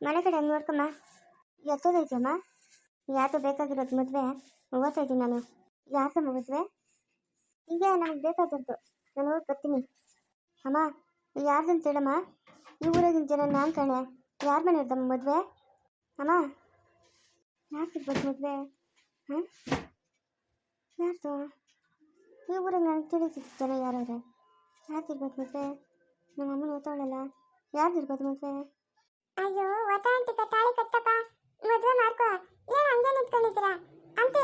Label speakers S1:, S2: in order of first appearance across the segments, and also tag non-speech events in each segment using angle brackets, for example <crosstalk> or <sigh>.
S1: ಮನೆ ಕಡೆ ಹಂಗೆ ನೋಡ್ಕಮ್ಮ. ಎತ್ತದೈತಮ್ಮ ಯಾಕೆ ಬೇಕಾಗಿರೋದು ಮದುವೆ? ಓದ್ತಾ ಇದ್ದೀನಿ ನಾನು. ಯಾಕಮ್ಮ ಮದುವೆ? ಈಗ ನಮಗೆ ಬೇಕಾದದ್ದು. ನಾನು ಹೋಗಿ ಬರ್ತೀನಿ. ಅಮ್ಮ ಯಾರ್ದಂತ ಹೇಳಮ್ಮ? ಈ ಊರಾಗಿನ ಜನ ನಾನು ಕಣೆ. ಯಾರ ಮನೆ ಇದ್ದಮ್ಮ ಮದುವೆ? ಅಮ್ಮ ಯಾಕಿರ್ಬೇಕು ಮದುವೆ? ಹಾಂ? ಯಾರ್ದು? ಈ ಊರಾಗ ನನಗೆ ತಿಳಿಸಿದ ಜನ ಯಾರವ್ರೆ? ಯಾಕಿರ್ಬೇಕು ಮದುವೆ? ನಮ್ಮ ಅಮ್ಮನ ಓದ್ತಾವಳಲ್ಲ ಯಾರ್ದಿರ್ಬೋದು ಮದುವೆ?
S2: ಅಯ್ಯೋ ಒತ್ತಾಂಟಿಕ ತಾಳಿ ಕಟ್ಟಪ್ಪ. ಮದುವೆ ಮಾಡ್ಕೋ. ಏನ್ ಹಂಗೆ ನಿಂತ್ಕೊಂಡಿದ್ದೀರಾ? ಅಂತೆ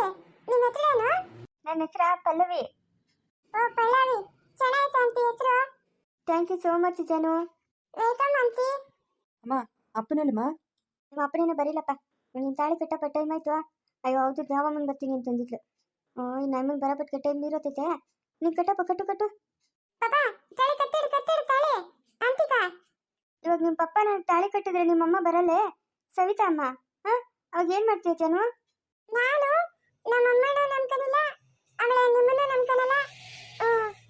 S2: ನಿಮ್ಮ ಹೆಸರು ಏನು?
S1: ನನ್ನ ಹೆಸರ ಪಲ್ಲವಿ.
S2: ಓ ಪಲ್ಲವಿ. ಚೆನ್ನಾಯ್ತು ಅಂತಿ ಹೆಸರು?
S1: Thank you so much Janu.
S2: Welcome ಅಂತಿ
S3: ಅಮ್ಮ ಅಪ್ಪನಲ್ಲಮ್ಮ?
S1: ನಿಮ್ಮ ಅಪ್ಪನೇನೋ ಬರೀಲಪ್ಪ ನೀನು ತಾಳಿ ಕಟ್ಟಪ್ಪ ಟೈಮ್ ಆಯ್ತು. ಅಯ್ಯೋ ಹೌದು ದ್ಯಾವಮ್ಮನ ಬರ್ತೀನಿ ಅಂತಂದಿದ್ಲು ಓ ಇನ್ನು ಅಮ್ಮನ ಬರಪಟ್ಕೆ ಟೈಮ್ ಮೀರೋತೈತೆ ನೀನು ಕಟ್ಟಪ್ಪ ಕಟ್ಟು ಕಟ್ಟು.
S2: ಪಾಪ ತಾಳಿ ಕಟ್ಟಿಡು ಕಟ್ಟಿಡು ತಾಳಿ ಅಂತಿಕ
S1: ಇವಾಗ ನಿಮ್ಮ ಪಪ್ಪ ನಾನು ತಾಳಿ ಕಟ್ಟಿದ್ರೆ ನಿಮ್ಮಮ್ಮ ಬರಲ್ಲೇ? ಸವಿತಾ ಅಮ್ಮ ಹಾಂ? ಅವಾಗ ಏನು ಮಾಡ್ತೀಯ ಜಾನು
S2: ನಾನು? ನಮ್ಮ ಅಮ್ಮನೂ ನಂಬ್ಕನಿಲ್ಲ ಆಮೇಲೆ ನಿಮ್ಮನ್ನು ನಂಬ್ಕನಲ್ಲ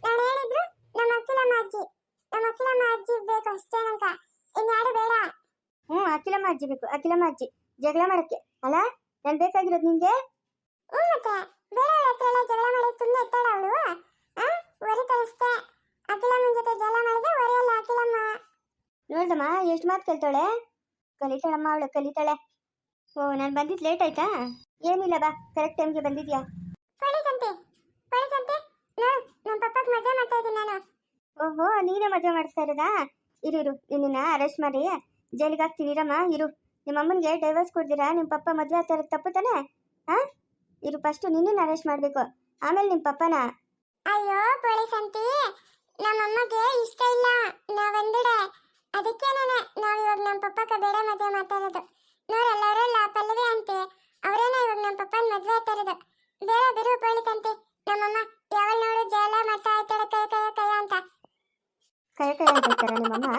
S2: ನಾನು ಹೇಳಿದ್ರು ನಮ್ಮ ಅಖಿಲಮ್ಮ ಅಜ್ಜಿ. ನಮ್ಮ ಅಖಿಲಮ್ಮ ಅಜ್ಜಿ ಬೇಕು ಅಷ್ಟೇ ನಂಕ ಇನ್ಯಾರು ಬೇಡ.
S1: ಹ್ಞೂ ಅಕ್ಕಿಲಮ್ಮ ಅಜ್ಜಿ ಬೇಕು ಅಖಿಲಮ್ಮ ಅಜ್ಜಿ. ಜಗಳ ಮಾಡಕ್ಕೆ ಅಲ್ಲ? ನಾನು ಬೇಕಾಗಿರೋದು ನಿಮಗೆ
S2: ಹ್ಞೂ ಮತ್ತೆ ಬೇರೆಯವ್ರ ಹತ್ರ ಎಲ್ಲ ಜಗಳ ಮಾಡಿ ಸುಮ್ಮನೆ ಎತ್ತಾಳ ಅವಳು ಆ ವರಿ ಕಳಿಸ್ತೆ ಅಖಿಲಮ್ಮನ ಜೊತೆ ಜಗಳ ಮಾಡಿದ್ರೆ ವರಿಯಲ್ಲ ಅಖಿಲಮ್ಮ
S1: ನೋಡ್ದಮ್ಮ ಎಷ್ಟು ಮಾತು ಕಲ್ತಾಳೆ ಕಲಿತಾಳಮ್ಮ ಅವಳು ಕಲಿತಾಳೆ. ಓ ನಾನು ಬಂದಿದ್ದು ಲೇಟ್ ಆಯ್ತಾ? ಏನಿಲ್ಲ ಬಾ ಕರೆಕ್ಟ್ ಟೈಮ್ಗೆ ಬಂದಿದ್ಯಾ?
S2: ನಮ್ಮ ಪಪ್ಪಗೆ ಮದುವೆ ಮಾಡ್ತಾ ಇದ್ದೀನಿ ನಾನು.
S1: ಓಹೋ ನೀನೇ ಮದುವೆ ಮಾಡಿಸ್ತಾ ಇರೋದಾ? ಇರು ಇರು ನಿನ್ನ ಅರೆಸ್ಟ್ ಮಾಡಿ ಜೈಲಿಗೆ ಹಾಕ್ತೀನಿ ಇರಮ್ಮ ಇರು. ನಿಮ್ಮ ಅಮ್ಮನಿಗೆ ಡೈವರ್ಸ್ ಕೊಡ್ತೀರಾ ನಿಮ್ಮ ಪಪ್ಪ ಮದುವೆ ಆಗ್ತಾ ಇರೋದು ತಪ್ಪು ತಾನೆ? ಹಾಂ? ಇರು ಫಸ್ಟು ನಿನ್ನನ್ನು ಅರೆಸ್ಟ್ ಮಾಡಬೇಕು. ಆಮೇಲೆ ನಿಮ್ಮ ಪಪ್ಪನ.
S2: ಅಯ್ಯೋ ಪೊಲೀಸ್ ಅಂತಿ ನಮ್ಮಮ್ಮಗೆ ಇಷ್ಟ ಇಲ್ಲ. ನಾವಂದಿಡೆ ಅದಕ್ಕೆ ನಾನು ನಾವು ಇವಾಗ ನಮ್ಮ ಪಪ್ಪಕ್ಕ ಬೇಡ ಮದುವೆ ಮಾತಾಡೋದು ನೋರೆಲ್ಲರೂ ನೋಡಲ್ಲವರಲ್ಲ ಪಲ್ಲವಿ ಅಂತೆ. ಅವರೇನ ಇವಾಗ ನಮ್ಮ ಪಪ್ಪನ ಮದುವೆ ಆಗ್ತಾರದು ಬೇರೆ ಬಿರು ಅಂತೆ ನಮ್ಮಮ್ಮ ಯಾವಾಗ ನೋಡು ಜಲ ಮಾಡ್ತಾ ಇರ್ತಾಳೆ ಕೈ ಕೈ ಕೈ ಅಂತ.
S1: ಕೈ ಕೈ ಅಂತ ಹೇಳ್ತಾರಾ ನಿಮ್ಮಮ್ಮ?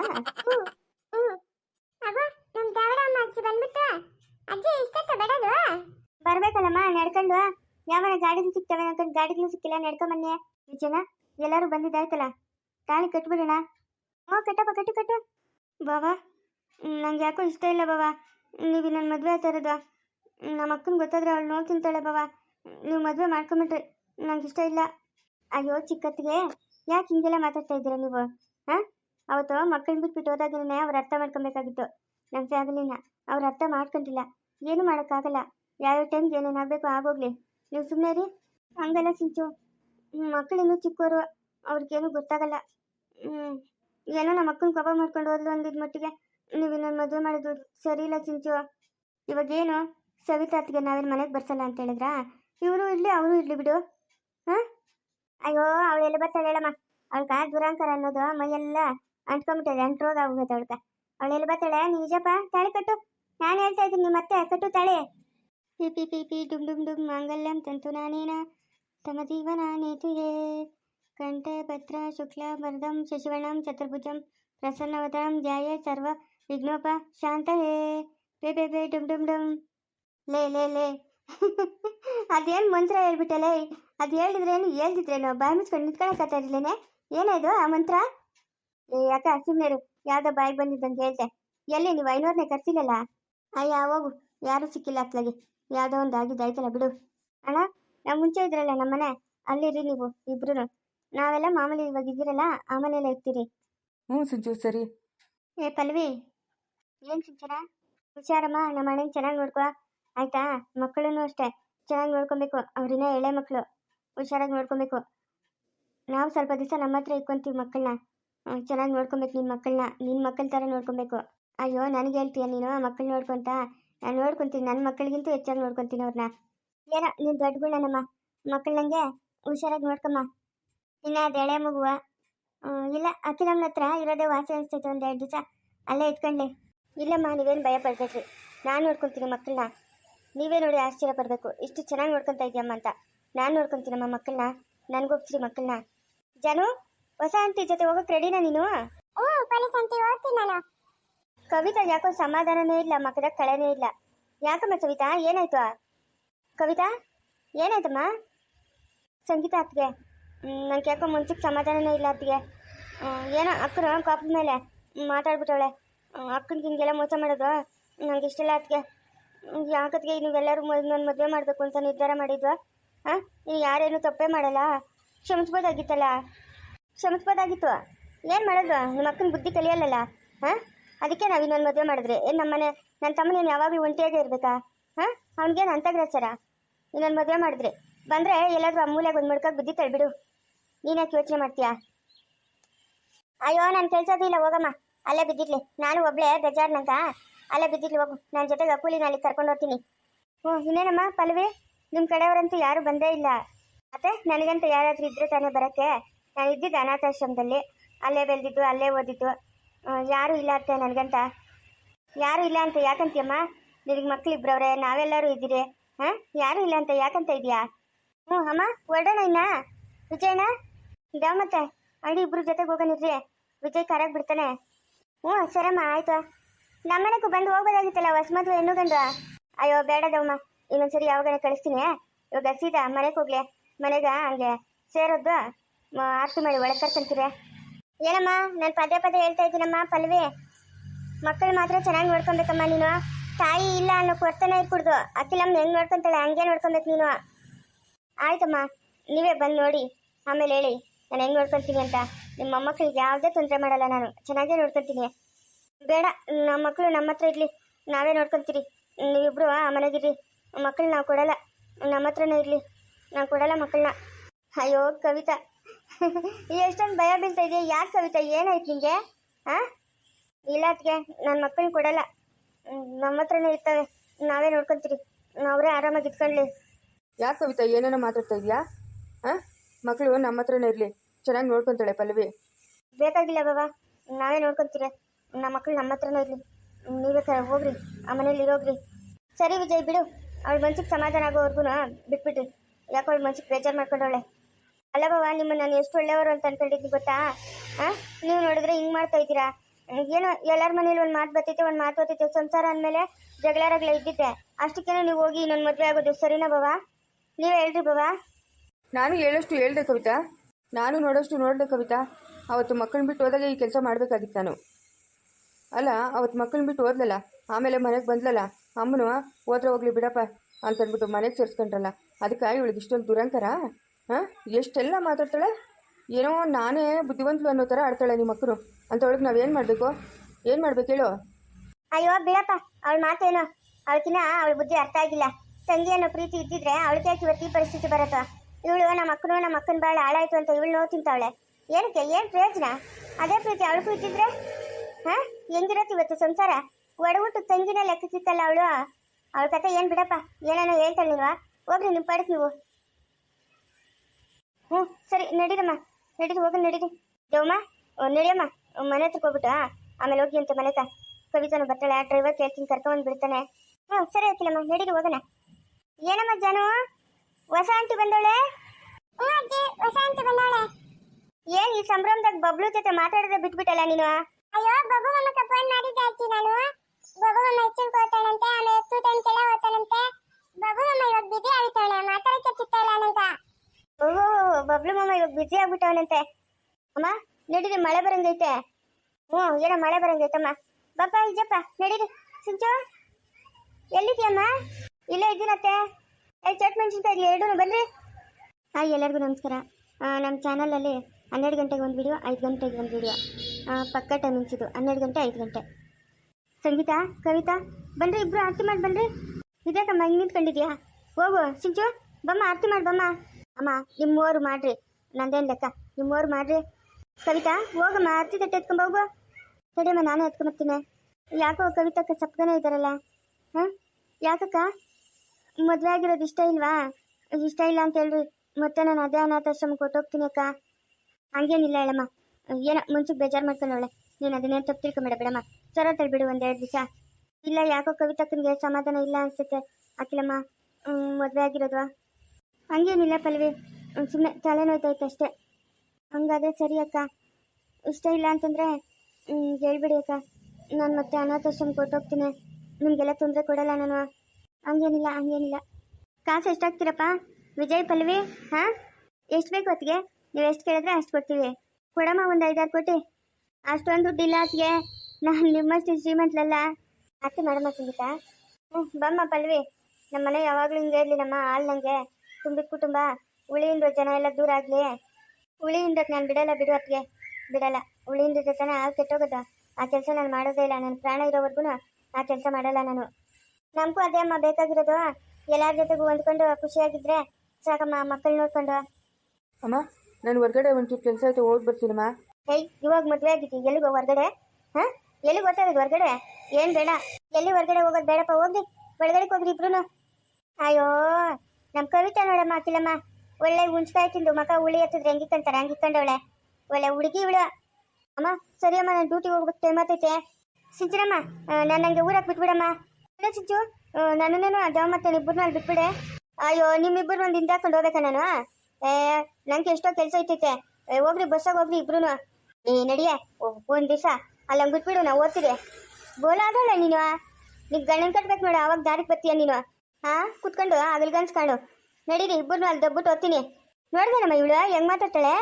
S2: ಅಗೋ ನಮ್ಮ ದಾವಡಮ್ಮ ಅಜ್ಜಿ ಬಂದ್ಬಿಟ್ರ? ಅಜ್ಜಿ ಇಷ್ಟಕ್ಕೆ ಬಿಡೋದು?
S1: ಬರ್ಬೇಕಲ್ಲಮ್ಮ ನಡ್ಕೊಂಡು. ಯಾವಾಗ ಗಾಡಿಗೆ ಸಿಗ್ತವೆ ಅಂತ ಗಾಡಿಗೆ ಸಿಕ್ಕಿಲ್ಲ ನಡ್ಕೊಂಬನ್ನಿ ಜನ ಎಲ್ಲರೂ ಬಂದಿದ್ದಾಯ್ತಲ್ಲ? ತಾಳಿ ಕಟ್ಬಿಡೋಣ. ಹ್ಞೂ ಕಟ್ಟಪ್ಪ ಕಟ್ಟು ಕಟ್ಟು. ಬಾವಾ ನಂಗೆ ಯಾಕೋ ಇಷ್ಟ ಇಲ್ಲ ಬಾವಾ. ನೀವು ನನ್ನ ಮದುವೆ ಆಗ್ತಾ ಇರೋದು ನಮ್ಮ ಅಕ್ಕನ ಗೊತ್ತಾದ್ರೆ ಅವಳು ನೋಡ್ತಿಂತಾಳೆ ಬಾವಾ. ನೀವು ಮದುವೆ ಮಾಡ್ಕೊಂಬಿಟ್ರಿ ನಂಗೆ ಇಷ್ಟ ಇಲ್ಲ. ಅಯ್ಯೋ, ಚಿಕ್ಕತ್ತಿಗೆ, ಯಾಕೆ ಹಿಂಗೆಲ್ಲ ಮಾತಾಡ್ತಾ ಇದ್ದೀರಾ ನೀವು, ಹಾಂ? ಅವತ್ತು ಮಕ್ಕಳನ್ನ ಬಿಟ್ಬಿಟ್ಟು ಹೋದಾಗಿನೇ ಅವ್ರು ಅರ್ಥ ಮಾಡ್ಕೊಬೇಕಾಗಿತ್ತು. ನಮ್ಮ ಫ್ಯಾಮಿಲಿನ ಅವ್ರು ಅರ್ಥ ಮಾಡ್ಕೊಂಡಿಲ್ಲ. ಏನು ಮಾಡೋಕ್ಕಾಗಲ್ಲ. ಯಾವ್ಯಾವ ಟೈಮ್ಗೆ ಏನೇನು ಆಗಬೇಕು ಆಗೋಗ್ಲಿ ನೀವು ಸುಮ್ಮನೆ ರೀ ಹಂಗಲ್ಲ ಸಿಂಚು. ಮಕ್ಕಳಿನ್ನೂ ಚಿಕ್ಕವರು ಅವ್ರಿಗೇನು ಗೊತ್ತಾಗಲ್ಲ. ಹ್ಞೂ ಏನೋ ನಮ್ಮ ಅಕ್ಕನ ಕೋಪ ಮಾಡ್ಕೊಂಡು ಹೋದ್ಲು ಅಂದಿದ್ ಮಟ್ಟಿಗೆ ನೀವು ಇನ್ನೊಂದು ಮದುವೆ ಮಾಡಿದ್ರು ಸರಿ ಇಲ್ಲ ಚಿಂಚು. ಇವಾಗೇನು ಸವಿತಾತ್ಗೆ ನಾವೇನು ಮನೆಗೆ ಬರ್ಸಲ್ಲ ಅಂತ ಹೇಳಿದ್ರಾ? ಇವರು ಇರಲಿ, ಅವರು ಇರಲಿ ಬಿಡು. ಹಾ? ಅಯ್ಯೋ ಅವಳೆಲ್ಲ ಬರ್ತಾಳೆ ಹೇಳಮ್ಮ? ಅವಳ್ಕ ದುರಾಂಕರ ಅನ್ನೋದು ಮೈಯೆಲ್ಲ ಅಂಟ್ಕೊಂಬಿಟ್ಟಿದೆ ಅಂಟ್ರೋಗ ಆಗೋಗೈತೆ ಅವಳ್ಕ ಅವಳೆಲ್ಲ ಬರ್ತಾಳೆ? ನಿಜಪ್ಪ, ತಾಳಿ ಕಟ್ಟು. ನಾನು ಹೇಳ್ತಾ ಇದ್ದೀನಿ, ಮತ್ತೆ ಕಟ್ಟು ತಾಳಿ. ಪಿ ಪಿ ಪಿ ಪಿ, ಡುಮ್ ಡುಮ್ ಡುಮ್, ಮಾಂಗಲ್ಯಂ ತಂತು ನಾನೇನ. ತಮ್ಮ ಜೀವನ ನೇತುಯೇ ಕಂಠೆ ಭದ್ರ ಶುಕ್ಲ ವರದಂ ಶಶಿವರ್ಣಂ, ಚತುರ್ಭುಜಂ ಪ್ರಸನ್ನವದಂ ಧ್ಯಾಯ ಸರ್ವ, ವಿಘ್ನೋಪ ಶಾಂತಹೇ ಪೇ ಪೇ ಪೇ, ಡುಮ್ ಡುಮ್ ಡುಮ್. ಲೇ ಲೇ ಲೇ. <laughs> ಅದೇನು ಮಂತ್ರ ಹೇಳ್ಬಿಟ್ಟಲೇ ಅದು ಹೇಳಿದ್ರೇನು ಹೇಳ್ದಿದ್ರೇನು? ಬಾಯಿ ಮುಚ್ಕೊಂಡು ನಿಂತ್ಕೊಳಕತ್ತಾ ಇರ್ಲೇನೆ ಏನಾಯ್ತು ಆ ಮಂತ್ರ? ಏ, ಯಾಕ ಸುಮ್ಮನೆ ಯಾವ್ದೋ ಬಾಯಿಗೆ ಬಂದಿದ್ದಂತ ಹೇಳ್ತೆ ಎಲ್ಲಿ, ನೀವು ಐನೂರನೇ ಕರ್ಸಿಲ್ಲಲ್ಲ? ಅಯ್ಯ, ಹೋಗು. ಯಾರೂ ಸಿಕ್ಕಿಲ್ಲ ಅತ್ಲಾಗೆ. ಯಾವುದೋ ಒಂದು ಆಗಿದ್ದು ಆಯ್ತಲ್ಲ ಬಿಡು. ಅಣ್ಣ ನಾ ಮುಂಚೆ ಇದ್ರಲ್ಲ, ನಮ್ಮನೆ? ಅಲ್ಲಿರಿ ನೀವು ಇಬ್ರು ನಾವೆಲ್ಲ ಮಾಮೂಲಿ ಇವಾಗ ಇದ್ದೀರಲ್ಲ ಆ ಮನೇಲೆ ಇರ್ತೀರಿ?
S3: ಹ್ಞೂ ಸಂಜು ಸರಿ.
S1: ಏ ಪಲ್ವಿ ಏನು ಸಿಂಚನ? ಹುಷಾರಮ್ಮ ನಮ್ಮ ಅಣ್ಣನ ಚೆನ್ನಾಗಿ ನೋಡ್ಕೋ. ಆಯ್ತಾ? ಮಕ್ಕಳನ್ನು ಅಷ್ಟೇ ಚೆನ್ನಾಗಿ ನೋಡ್ಕೊಬೇಕು. ಅವ್ರಿನ್ನ ಎಳೆ ಮಕ್ಕಳು ಹುಷಾರಾಗಿ ನೋಡ್ಕೊಬೇಕು. ನಾವು ಸ್ವಲ್ಪ ದಿವಸ ನಮ್ಮ ಹತ್ರ ಇಟ್ಕೊಂತೀವಿ ಮಕ್ಕಳನ್ನ ಚೆನ್ನಾಗಿ ನೋಡ್ಕೊಬೇಕು ನಿಮ್ಮ ಮಕ್ಕಳನ್ನ ನಿನ್ನ ಮಕ್ಕಳ ಥರ ನೋಡ್ಕೊಬೇಕು. ಅಯ್ಯೋ ನನಗೆ ಹೇಳ್ತೀಯ ನೀನು ಮಕ್ಕಳು ನೋಡ್ಕೊಂತ? ನಾನು ನೋಡ್ಕೊತೀನಿ ನನ್ನ ಮಕ್ಕಳಿಗಿಂತ ಹೆಚ್ಚಾಗಿ ನೋಡ್ಕೊತೀನಿ ಅವ್ರನ್ನ ಏನೋ ನೀನು ದೊಡ್ಡ ಗುಣನಮ್ಮ ಮಕ್ಕಳಂಗೆ ಹುಷಾರಾಗಿ ನೋಡ್ಕಮ್ಮ. ಇನ್ನು ಅದು ಎಳೆ ಮಗುವ. ಇಲ್ಲ ಅಕ್ಕಿ ನಮ್ಮ ಹತ್ರ ಇರೋದೇ ವಾಸಿ ಅನಿಸ್ತೈತೆ ಒಂದು ಎರಡು ದಿವಸ. ಅಲ್ಲೇ ಇಟ್ಕೊಂಡೆ ಇಲ್ಲಮ್ಮ ನೀವೇನು ಭಯ ಪಡ್ಬೇಡ್ರಿ. ನಾನು ನೋಡ್ಕೊತೀನಿ ಮಕ್ಕಳನ್ನ ನೀವೇ ನೋಡಿ ಆಶ್ಚರ್ಯ ಪಡಬೇಕು. ಇಷ್ಟು ಚೆನ್ನಾಗಿ ನೋಡ್ಕೊತಾ ಇದೆಯಮ್ಮ ಅಂತ. ನಾನು ನೋಡ್ಕೊತೀನಮ್ಮ ಮಕ್ಕಳನ್ನ ನನಗೋಗ್ತೀರಿ ಮಕ್ಕಳನ್ನ ಜಾನು ಹೊಸ ಆಂಟಿ ಜೊತೆ ಹೋಗೋಕೆ ರೆಡಿನಾ
S2: ಅಂತಿ ನಾನು?
S1: ಕವಿತಾ ಯಾಕೋ ಸಮಾಧಾನನೇ ಇಲ್ಲ ಮಕ್ಕದ ಕಳೆನೇ ಇಲ್ಲ. ಯಾಕಮ್ಮ ಸವಿತಾ ಏನಾಯ್ತು? ಕವಿತಾ ಏನಾಯ್ತಮ್ಮ? ಸಂಗೀತ ಅತ್ತಿಗೆ. ನಂಗೆ ಯಾಕೋ ಮುಂಚೆಗೆ ಸಮಾಧಾನನೇ ಇಲ್ಲ ಹ್ಮ್, ಏನೋ ಅಕ್ಕನ ಕಾಪದ ಮೇಲೆ ಮಾತಾಡ್ಬಿಟ್ಟವಳೆ. ಅಕ್ಕನಿಗೆ ಹಿಂಗೆಲ್ಲ ಮೋಸ ಮಾಡೋದು ನಂಗೆ ಇಷ್ಟೆಲ್ಲ ಅದಕ್ಕೆ ಯಾಕತ್ಗೆ ನೀವೆಲ್ಲರೂ ನನ್ನ ಮದುವೆ ಮಾಡಬೇಕು ಅಂತ ನಿರ್ಧಾರ ಮಾಡಿದ್ವಾ? ಹಾಂ ನೀವು ಯಾರೇನು ತಪ್ಪೇ ಮಾಡಲ್ಲ? ಕ್ಷಮಿಸ್ಬೋದಾಗಿತ್ತಲ್ಲ? ಕ್ಷಮಿಸ್ಬೋದಾಗಿತ್ತು. ಏನು ಮಾಡೋದು? ನಿಮ್ಮ ಅಕ್ಕನ ಬುದ್ಧಿ ಕಲಿಯಲ್ಲಲ್ಲ? ಹಾಂ ಅದಕ್ಕೆ ನಾವು ಇನ್ನೊಂದು ಮದುವೆ ಮಾಡಿದ್ರಿ. ಏನು ನಮ್ಮನೆ ನನ್ನ ತಮ್ಮನೇನು ಯಾವಾಗಲೂ ಒಂಟಿಯಾಗೇ ಇರಬೇಕಾ? ಹಾಂ ಅವ್ನಿಗೇನು ಅಂತಗ್ರಚಾರ ಇನ್ನೊಂದು ಮದುವೆ ಮಾಡಿದ್ರಿ. ಬಂದರೆ ಎಲ್ಲಾದರೂ ಅಮೂಲ್ಯಾಗ ಒಂದು ಮಡ್ಕಾಗಿ ಬುದ್ಧಿ ತಳ್ಬಿಡು. ನೀನ್ಯಾಕೆ ಯೋಚನೆ ಮಾಡ್ತೀಯಾ? ಅಯ್ಯೋ, ನಾನು ಕೆಲ್ಸದ್ದು ಇಲ್ಲ, ಹೋಗಮ್ಮ. ಅಲ್ಲೇ ಬಿದ್ದಿರ್ಲಿ ನಾನು ಒಬ್ಳೆ ಬೇಜಾರ್ ನಂಗ ಅಲ್ಲೇ ಬಿದ್ದಿರ್ಲಿ ಹೋಗು. ನನ್ನ ಜೊತೆಗೆ ಕೂಲಿನ ಅಲ್ಲಿ ಕರ್ಕೊಂಡು ಹೋಗ್ತೀನಿ. ಹ್ಞೂ, ಇನ್ನೇನಮ್ಮ, ಪಲ್ವಿ? ನಿಮ್ಮ ಕಡೆಯವರಂತೂ ಯಾರು ಬಂದೇ ಇಲ್ಲ. ಮತ್ತೆ ನನಗಂತ ಯಾರಾದರೂ ಇದ್ರೆ ತಾನೇ ಬರೋಕ್ಕೆ? ನಾನು ಇದ್ದಿದ್ದು ಅನಾಥಾಶ್ರಮದಲ್ಲಿ. ಅಲ್ಲೇ ಬೆಳೆದಿದ್ದು, ಅಲ್ಲೇ ಓದಿದ್ದು. ಯಾರೂ ಇಲ್ಲ ಅತ್ತೆ ನನಗಂತ. ಯಾರೂ ಇಲ್ಲ ಅಂತ ಯಾಕಂತೀಯಮ್ಮ? ನಿನಗೆ ಮಕ್ಳು ಇಬ್ಬರವ್ರೆ ನಾವೆಲ್ಲರೂ ಇದ್ದೀರಿ. ಹಾಂ? ಯಾರೂ ಇಲ್ಲ ಅಂತ ಯಾಕಂತ ಇದೆಯಾ ಹ್ಞೂ, ಅಮ್ಮ, ಹೊರಡೋಣ ಇನ್ನ. ವಿಜಯಣ್ಣ? ಇದಾವ ಮತ್ತೆ? ಅಂಗಡಿ ಇಬ್ರು ಜೊತೆಗೆ ಹೋಗೋಣಿರ್ರಿ ವಿಜಯ್ ಕರಾಗ್ ಬಿಡ್ತಾನೆ. ಹ್ಞೂ, ಸರಮ್ಮ, ಆಯ್ತು. ನಮ್ಮನೆಗೂ ಬಂದು ಹೋಗ್ಬೋದಾಗಿತ್ತಲ್ಲ ಹೊಸ ಮದುವೆ ಹೆಣ್ಣು ಗಂಡು ಅಯ್ಯೋ ಬೇಡದವಮ್ಮ ಇನ್ನೊಂದ್ಸರಿ ಯಾವಾಗ ಕಳಿಸ್ತೀನಿ. ಇವಾಗ ಸೀದಾ ಮನೆಗೆ ಹೋಗ್ಲಿ. ಮನೆಗ ಹಂಗೆ ಸೇರೋದು. ಆರ್ತಿ ಮಾಡಿ ಒಳಗೆ ಕರ್ಕೊಂತೀರಿ. ಏನಮ್ಮ, ನಾನು ಪದೇ ಪದೇ ಹೇಳ್ತಾ ಇದ್ದೀನಮ್ಮ, ಪಲ್ವಿ. ಮಕ್ಕಳು ಮಾತ್ರ ಚೆನ್ನಾಗಿ ನೋಡ್ಕೊಬೇಕಮ್ಮ ನೀನು. ತಾಯಿ ಇಲ್ಲ ಅನ್ನೋ ಕೊಡ್ತಾನೆ ಇರ್ಕೂಡ್ದು ಅಕ್ಕಿಲಮ್ಮ ಹೆಂಗ್ ನೋಡ್ಕೊಂತಾಳೆ, ಹಂಗೆ ನೋಡ್ಕೊಬೇಕು ನೀನು. ಆಯ್ತಮ್ಮ, ನೀವೇ ಬಂದು ನೋಡಿ. ಆಮೇಲೆ ಹೇಳಿ. ನಾನು ಹೆಂಗೆ ನೋಡ್ಕೊಳ್ತೀನಿ ಅಂತ? ನಿಮ್ಮ ಮೊಮ್ಮಕ್ಕಳಿಗೆ ಯಾವುದೇ ತೊಂದರೆ ಮಾಡಲ್ಲ ನಾನು. ಚೆನ್ನಾಗೇ ನೋಡ್ಕೊಳ್ತೀನಿ ಬೇಡ ನಮ್ಮ ಮಕ್ಕಳು ನಮ್ಮ ಹತ್ರ ಇರಲಿ. ನಾವೇ ನೋಡ್ಕೊತೀರಿ. ನೀವಿಬ್ರು, ಆ ಮನೆಗಿರಿ ಮಕ್ಕಳು ನಾವು ಕೊಡಲ್ಲ. ನಮ್ಮ ಹತ್ರನೇ ಇರಲಿ. ನಾವು ಕೊಡಲ್ಲ ಮಕ್ಕಳನ್ನ ಅಯ್ಯೋ, ಕವಿತಾ. ಎಷ್ಟೊಂದು ಭಯ ಬೀಳ್ತಾ ಇದೆಯಾ? ಯಾರು ಕವಿತಾ? ಏನಾಯ್ತು ನಿಮಗೆ ಹಾಂ ಇಲ್ಲ ಅದಕ್ಕೆ ನನ್ನ ಮಕ್ಕಳನ್ನ ಕೊಡಲ್ಲ. ನಮ್ಮ ಹತ್ರನೇ ಇರ್ತವೆ. ನಾವೇ ನೋಡ್ಕೊಳ್ತೀರಿ ಅವರೇ ಆರಾಮಾಗಿ ಇಟ್ಕೊಳ್ಳಿ
S3: ಯಾರು ಕವಿತಾ? ಏನೇನೋ ಮಾತಾಡ್ತಾ ಇದೆಯಾ? ಹಾಂ ಮಕ್ಕಳು ನಮ್ಮ ಹತ್ರನೇ ಇರಲಿ. ಚೆನ್ನಾಗಿ ನೋಡ್ಕೊತಾಳೆ ಪಲ್ಲವಿ
S1: ಬೇಕಾಗಿಲ್ಲ ಬಾಬಾ ನಾವೇ ನೋಡ್ಕೊಂತೀರ. ನಮ್ಮ ಮಕ್ಕಳು ನಮ್ಮ ಹತ್ರನೇ ಇರಲಿ. ನೀವೇ ಕ ಹೋಗ್ರಿ ಆ ಮನೇಲಿ ಇರೋಗ್ರಿ. ಸರಿ ವಿಜಯ್ ಬಿಡು. ಅವಳ ಮನ್ಸಿಗೆ ಸಮಾಧಾನ ಆಗೋವರೆಗೂ ಬಿಟ್ಬಿಟ್ರಿ. ಯಾಕೆ ಅವಳ ಮನ್ಸಿಗೆ ಬೇಜಾರು ಮಾಡ್ಕೊಂಡವಳೆ. ಅಲ್ಲ ಬಾಬಾ ನಿಮ್ಮ ನಾನು ಎಷ್ಟು ಒಳ್ಳೆಯವರು ಅಂತ ಅನ್ಕೊಂಡಿದ್ದೀನಿ ಗೊತ್ತಾ? ಹಾಂ ನೀವು ನೋಡಿದ್ರೆ ಹಿಂಗೆ ಮಾಡ್ತಾ ಇದ್ದೀರಾ? ಏನು ಎಲ್ಲರ ಮನೇಲಿ ಒಂದು ಮಾತು ಬರ್ತೈತೆ ಒಂದು ಮಾತು ಬರ್ತೈತೆ ಸಂಸಾರ ಅಂದಮೇಲೆ ಜಗಳ ರಗಳ ಇದ್ದಿದ್ದೆ ಅಷ್ಟಕ್ಕೇನೆ ನೀವು ಹೋಗಿ ಇನ್ನೊಂದು ಮದುವೆ ಆಗೋದು ಸರಿನಾ ಬಾಬಾ? ನೀವೇ ಹೇಳ್ರಿ ಬಾಬಾ.
S3: ನಾನು ಹೇಳೋಷ್ಟು ಹೇಳ್ದೆ ಕವಿತಾ. ನಾನು ನೋಡೋಷ್ಟು ನೋಡಿದೆ ಕವಿತಾ. ಅವತ್ತು ಮಕ್ಕಳನ್ನ ಬಿಟ್ಟು ಹೋದಾಗ ಈ ಕೆಲಸ ಮಾಡಬೇಕಾಗಿತ್ತು ನಾನು. ಅಲ್ಲ, ಅವತ್ತು ಮಕ್ಕಳನ್ನ ಬಿಟ್ಟು ಹೋದ್ಲಲ್ಲ? ಆಮೇಲೆ ಮನೆಗೆ ಬಂದ್ಲಲ್ಲ? ಅಮ್ಮನು, ಹೋದ್ರೆ ಹೋಗ್ಲಿ ಬಿಡಪ್ಪ ಅಂತಂದ್ಬಿಟ್ಟು ಮನೆಗೆ ಸೇರಿಸ್ಕೊಂಡ್ರಲ್ಲ? ಅದಕ್ಕೆ ಇವಳಿಗೆ ಇಷ್ಟೊಂದು ದುರಂಕರ? ಹಾಂ? ಎಷ್ಟೆಲ್ಲ ಮಾತಾಡ್ತಾಳೆ? ಏನೋ ನಾನೇ ಬುದ್ಧಿವಂತಳು ಅನ್ನೋ ಥರ ಆಡ್ತಾಳೆ ನಿಮ್ಮ ಮಕ್ಕಳು. ಅಂಥವಳಿಗೆ ನಾವೇನು ಮಾಡಬೇಕು? ಏನು ಮಾಡ್ಬೇಕು ಹೇಳು?
S1: ಅಯ್ಯೋ, ಬಿಡಪ್ಪ. ಅವಳ ಮಾತೇನೋ? ಅವಳಕಿನ ಅವಳ ಬುದ್ಧಿ ಅರ್ಥ ಆಗಿಲ್ಲ. ತಂಗಿ ಅನ್ನೋ ಪ್ರೀತಿ ಇದ್ದಿದ್ರೆ ಅವಳಿಗೆ ಇವತ್ತು ಈ ಪರಿಸ್ಥಿತಿ ಬರತ್ತ ಇವಳು ನಮ್ಮ ಅಕ್ಕನು ನಮ್ಮ ಅಕ್ಕನ ಬಾಳ ಹಾಳಾಯ್ತು ಅಂತ ಇವಳು ನೋವು ತಿಂತಾವಳೆ ಏನಕ್ಕೆ? ಏನು ಪ್ರಯೋಜನ? ಅದೇ ಪ್ರೀತಿ ಅವಳಿಗೂ ಇದ್ದಿದ್ರೆ? ಹಾ? ಹೆಂಗಿರತ್ತೆ ಇವತ್ತು ಸಂಸಾರ? ಒಡಗುಟ್ಟು ತಂಗಿನ ಲೆಕ್ಕಕ್ಕಿತ್ತಲ್ಲ ಅವಳು? ಅವಳ ಕತೆ ಏನು ಬಿಡಪ್ಪ? ಏನೇನೋ ಹೇಳ್ತಾಳೆ ನೀವಾ ಹೋಗ್ರಿ ನಿಮ್ಮ ಪಾಡಕ್ ನೀವು. ಹ್ಞೂ, ಸರಿ, ನಡೀರಮ್ಮ. ನಡೀರಿ ಹೋಗಿ ನಡೀರಿ. ದೇವಮ್ಮ ನಡಿಯಮ್ಮ. ಮನೆ ಹತ್ರಕ್ಕೆ ಹೋಗ್ಬಿಟ್ಟು ಆಮೇಲೆ ಹೋಗಿ ಅಂತ ಮನೆ ಮನೆತ ಕವಿತಾನು ಬರ್ತಾಳೆ ಡ್ರೈವರ್ ಕೇಳ್ತೀನಿ ಕರ್ಕೊಂಡ್ ಬಿಡ್ತಾನೆ ಹ್ಞೂ, ಸರಿ ಆಯ್ತಿಲ್ಲಮ್ಮ ನಡೀರಿ, ಹೋಗೋಣ. ಏನಮ್ಮ ಜಾನು? ಹೊಸ ಆಂಟಿ ಬಂದವಳೆ?
S2: ಹೊಸ ಅಂತ ಬಂದವಳೆ.
S1: ಏನ್ ಈ ಸಂಭ್ರಮದಾಗ ಬಬ್ಲು ಜೊತೆ ಮಾತಾಡದೆ ಬಿಟ್ಬಿಟ್ಟಲ್ಲ ನೀನು?
S2: ಅಯ್ಯೋ ಬಬ್ಬು ಮಮ್ಮಕ್ಕ ಫೋನ್ ಮಾಡಿದ್ದೆ ಅಜ್ಜಿ ನಾನು. ಬಬ್ಬು ಮಮ್ಮ ಹೆಚ್ಚಿನ ಹೋಗ್ತಾಳಂತೆ ಆಮೇಲೆ ಎತ್ತು ತಂಕೆಲ್ಲ ಹೋಗ್ತಾಳಂತೆ ಬಬ್ಬು ಮಮ್ಮ ಇವಾಗ ಬಿಸಿ ಆಗ್ತಾಳೆ ಮಾತಾಡಕ್ಕೆ ಚಿತ್ತಾಳ ನಂಗ.
S1: ಓಹೋ ಬಬ್ಲು ಮಮ್ಮ ಇವಾಗ ಬಿಸಿ ಆಗ್ಬಿಟ್ಟವನಂತೆ. ಅಮ್ಮ ನಡೀರಿ ಮಳೆ ಬರಂಗೈತೆ. ಹ್ಞೂ ಏನೋ ಮಳೆ ಬರಂಗೈತಮ್ಮ. ಬಪ್ಪಾ ಇಜಪ್ಪ ನಡೀರಿ. ಸಿಂಚು ಎಲ್ಲಿದ್ಯಮ್ಮ ಇಲ್ಲೇ ಇದ್ದೀನತ್ತೆ. ಏ ಚಟ್ ಮೆಣಸಿನ್ಕಾಯಿ ಎರಡೂ ಬನ್ರಿ. ಹಾಯ್ ಎಲ್ಲರಿಗೂ ನಮಸ್ಕಾರ. ನಮ್ಮ ಚಾನಲಲ್ಲಿ ಹನ್ನೆರಡು ಗಂಟೆಗೆ ಒಂದು ವಿಡಿಯೋ ಐದು ಗಂಟೆಗೆ ಒಂದು ವಿಡಿಯೋ ಪಕ್ಕ ಟೈಮಿಂಗ್ಸ್ ಇದು, ಹನ್ನೆರಡು ಗಂಟೆ, ಐದು ಗಂಟೆ. ಸಂಗೀತ, ಕವಿತಾ, ಬನ್ರಿ ಇಬ್ರು ಆರ್ತಿ ಮಾಡಿ ಬನ್ರಿ. ಇದ್ಯಾಕಮ್ಮ, ಹಿಂಗೆ ನಿಂತ್ಕೊಂಡಿದ್ಯಾ? ಹೋಗು, ಸಿಂಚು, ಬಮ್ಮ, ಆರ್ತಿ ಮಾಡಿ, ಬಮ್ಮ. ಅಮ್ಮ, ನಿಮ್ಮೋರು ಮಾಡ್ರಿ. ನಂದೇನು ಲೆಕ್ಕ? ನಿಮ್ಮೋರು ಮಾಡ್ರಿ. ಕವಿತಾ, ಹೋಗಮ್ಮ, ಆರ್ತಿ ತಟ್ಟೆ ಎತ್ಕೊಂಡ್ ಹೋಗು. ಸರಿಯಮ್ಮ ನಾನೇ ಎತ್ಕೊಂಬರ್ತೀನಿ ಯಾಕೋ ಕವಿತಕ್ಕ ಸಪ್ಗನೇ ಇದ್ದಾರಲ್ಲ? ಹಾಂ? ಯಾಕಕ್ಕ? ಮದುವೆ ಆಗಿರೋದು ಇಷ್ಟ ಇಲ್ವಾ? ಇಷ್ಟ ಇಲ್ಲ ಅಂತ ಹೇಳ್ರಿ. ಮತ್ತೆ ನಾನು ಅದೇ ಅನಾಥಾಶ್ರಮಕ್ಕೆ ಕೊಟ್ಟೋಗ್ತೀನಿ ಅಕ್ಕ. ಹಂಗೇನಿಲ್ಲ ಹೇಳಮ್ಮ. ಏನೋ ಮುಂಚೆ ಬೇಜಾರು ಮಾಡ್ಕೊಂಡವಳೆ. ನೀನು ಅದನ್ನೇನು ತಪ್ಪು ತಿಳ್ಕೊಂಬೇಡ ಬಿಡಮ್ಮ. ಸರ ಬಿಡು ಒಂದೆರಡು ದಿವಸ. ಇಲ್ಲ, ಯಾಕೋ ಕವಿತಕ್ಕನಿಗೆ ಸಮಾಧಾನ ಇಲ್ಲ ಅನ್ಸುತ್ತೆ. ಅಖಿಲಮ್ಮ ಮದುವೆ ಆಗಿರೋದು. ಹಂಗೇನಿಲ್ಲ ಪಲ್ವಿ. ಸುಮ್ಮನೆ ತಲೆನೋಯ್ತಾಯ್ತು ಅಷ್ಟೇ. ಹಂಗಾದ್ರೆ ಸರಿ ಅಕ್ಕ. ಇಷ್ಟ ಇಲ್ಲ ಅಂತಂದರೆ ಹೇಳ್ಬಿಡಿ ಅಕ್ಕ. ನಾನು ಮತ್ತೆ ಅನಾಥಾಶ್ರಮ ಕೊಟ್ಟೋಗ್ತೀನಿ ನಿಮಗೆಲ್ಲ ತೊಂದರೆ ಕೊಡಲ್ಲ ನಾನು. ಹಂಗೇನಿಲ್ಲ ಹಂಗೇನಿಲ್ಲ. ಕಾಸು ಎಷ್ಟಾಗ್ತೀರಪ್ಪ? ವಿಜಯ್ ಪಲ್ವಿ, ಹಾಂ? ಎಷ್ಟು ಬೇಕು ಹೊತ್ತಿಗೆ ನೀವು ಎಷ್ಟು ಕೇಳಿದ್ರೆ ಅಷ್ಟು ಕೊಡ್ತೀವಿ. ಕೊಡಮ್ಮ ಒಂದು ಐದಾರು ಕೋಟಿ. ಅಷ್ಟೊಂದು ದುಡ್ಡಿಲ್ಲ ಅತ್ತಿಗೆ. ನಾನು ನಿಮ್ಮಷ್ಟು ಶ್ರೀಮಂತಲಲ್ಲ. ಅತ್ತೆ ಮಾಡಮ್ಮ ಸಂಗೀತ. ಹ್ಞೂ ಬಮ್ಮ ಪಲ್ವಿ. ನಮ್ಮ ಮನೆ ಯಾವಾಗಲೂ ಹಿಂಗೆ ಇರಲಿ ನಮ್ಮ ಹಾಲು ನನಗೆ ತುಂಬಿದ ಕುಟುಂಬ. ಉಳಿಯಿಂದ ಜನ ಎಲ್ಲ ದೂರ ಆಗಲಿ. ಉಳಿಯಿಂದ ನಾನು ಬಿಡಲ್ಲ ಬಿಡು ಅತ್ತಿಗೆ. ಬಿಡಲ್ಲ. ಉಳಿಯಿಂದ ಜೊತೆನ ಕೆಟ್ಟೋಗೋದು. ಆ ಕೆಲಸ ನಾನು ಮಾಡೋದೇ ಇಲ್ಲ. ನನ್ನ ಪ್ರಾಣ ಇರೋವರೆಗೂ ಆ ಕೆಲಸ ಮಾಡಲ್ಲ ನಾನು. ನಮಗೂ ಅದೇ ಅಮ್ಮ ಬೇಕಾಗಿರೋದು. ಎಲ್ಲರ ಜೊತೆಗೂ ಹೊಂದ್ಕೊಂಡು ಖುಷಿಯಾಗಿದ್ರೆ ಸಾಕಮ್ಮ ಮಕ್ಕಳು ನೋಡ್ಕೊಂಡು.
S3: ಅಮ್ಮ ನಾನು ಹೊರಗಡೆ ಒಂಚೂರು ಕೆಲಸ ಆಯ್ತು ಹೋಗಿ ಬರ್ತೀನಮ್ಮ
S1: ಹೇಯ್ ಇವಾಗ ಮದುವೆ ಆಗಿತ್ತು ಎಲ್ಲಿಗೋ ಹೊರಗಡೆ? ಹಾ? ಎಲ್ಲಿಗೆ ಹೋಗ್ತಾ ಹೊರಗಡೆ? ಏನು ಬೇಡ. ಎಲ್ಲಿ ಹೊರಗಡೆ ಹೋಗೋದು ಬೇಡಪ್ಪ ಹೋಗಿ ಒಳಗಡೆ ಹೋಗ್ರಿ ಇಬ್ರು ಅಯ್ಯೋ ನಮ್ಮ ಕವಿತಾ ನೋಡಮ್ಮ ಅಖಿಲಮ್ಮ. ಒಳ್ಳೆ ಹುಣ್ಸ್ಕಾಯಿ ತಿಂದು ಮಕ ಉಳಿ ಹತ್ತಿದ್ರೆ ಹೆಂಗಿಕ್ಕಂತಾರೆ ಹಂಗಿಕ್ಕಂಡವಳೆ ಒಳ್ಳೆ ಹುಡುಗಿ ಇವಳು. ಅಮ್ಮ ಸರಿ ಅಮ್ಮ ನಾನು ಡ್ಯೂಟಿಗೆ ಹೋಗ್ಬೇಕು ಟೈಮ್ ಆತೈತೆ. ಸಿಂಚನಮ್ಮ ನಾನು ನಂಗೆ ಊರಕ್ಕೆ ಬಿಟ್ಬಿಡಮ್ಮ. ಇಲ್ಲ ಸಿಂಚು ನನ್ನನ್ನು ದೇವ ಮತ್ತೆ ಇಬ್ಬರನ್ನ ಅಲ್ಲಿ ಬಿಟ್ಬಿಡೆ. ಅಯ್ಯೋ, ನಿಮ್ಮಿಬ್ಬರು ಒಂದು ಹಿಂದಾಕೊಂಡು ಹೋಗ್ಬೇಕಾ ನಾನು? ಏ, ನಂಗೆ ಎಷ್ಟೋ ಕೆಲಸ ಐತೈತೆ ಹೋಗ್ರಿ ಬಸ್ಸಾಗ ಹೋಗ್ರಿ ಇಬ್ರು ನೀ ನಡಿಯೇ, ಒಂದು ದಿವಸ. ಅಲ್ಲಿ ಹಂಗೆ ಬಿಟ್ಬಿಡು, ನಾವು ಓದ್ತೀರಿ ಬೋಲ ಆಗಲ್ಲ ನೀನು? ನೀವು ಗಣನ ಕಟ್ಬೇಕು ನೋಡು, ಅವಾಗ ದಾರಿಗೆ ಬರ್ತೀಯ ನೀನು? ಹಾ ಕುತ್ಕೊಂಡು ಆಗಲ್ಗನ್ಸ್ಕೊಂಡು ನಡೀರಿ ಇಬ್ಬರು ಅಲ್ಲಿ ದಬ್ಬಿಟ್ಟು ಓದ್ತೀನಿ. ನೋಡ್ದೇನಮ್ಮ ಇವಳು, ಹೆಂಗ್ ಮಾತಾಡ್ತಾಳೆ?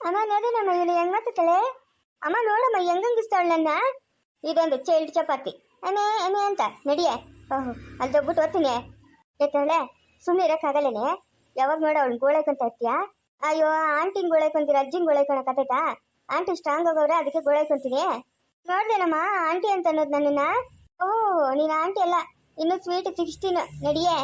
S1: ಅಮ್ಮ ನೋಡೇನಮ್ಮ ಇವಳು, ಹೆಂಗ್ ಮಾತಾಡ್ತಾಳೆ? ಅಮ್ಮ, ನೋಡಮ್ಮ ಹೆಂಗಂಗಿಸ್ತಾವಳು ನನ್ನ? ಇದೊಂದು ಚೈಲ್ಡ್ ಚಪಾತಿ. ಅಮೇ ಎಮೆ ಅಂತ, ನಡಿಯೆ. ಓಹೋ, ಅಲ್ಲಿ ದಬ್ಬಿಟ್ಟು ಓದ್ತೀನಿ. ಎತ್ತಳೆ ಸುಮ್ಮನೆ ಇರೋಕ್ಕಾಗಲ್ಲೇನೆ? ಯಾವಾಗ ನೋಡ ಅವಳು ಗೋಳೈಕೊಂತ ಇರ್ತೀಯಾ? ಅಯ್ಯೋ, ಆಂಟಿನ ಗೋಳೈಕೊಂತೀರ ಅಜ್ಜಿನ ಗೋಳೈಕೊಳಕತ್ತೈತಾ ಆಂಟಿ ಸ್ಟ್ರಾಂಗ್ ಆಗೋವ್ರೆ, ಅದಕ್ಕೆ ಗೋಳೈಕೊಂತೀನಿ ನೋಡ್ದೇನಮ್ಮ, ಆಂಟಿ ಅಂತ ಅನ್ನೋದು ನನ್ನನ್ನ? ಓ ನೀನು ಆಂಟಿ ಅಲ್ಲ, ಇನ್ನು ಸ್ವೀಟ್ ಸಿಕ್ಸ್ಟೀನ್ ನಡಿಯೇ.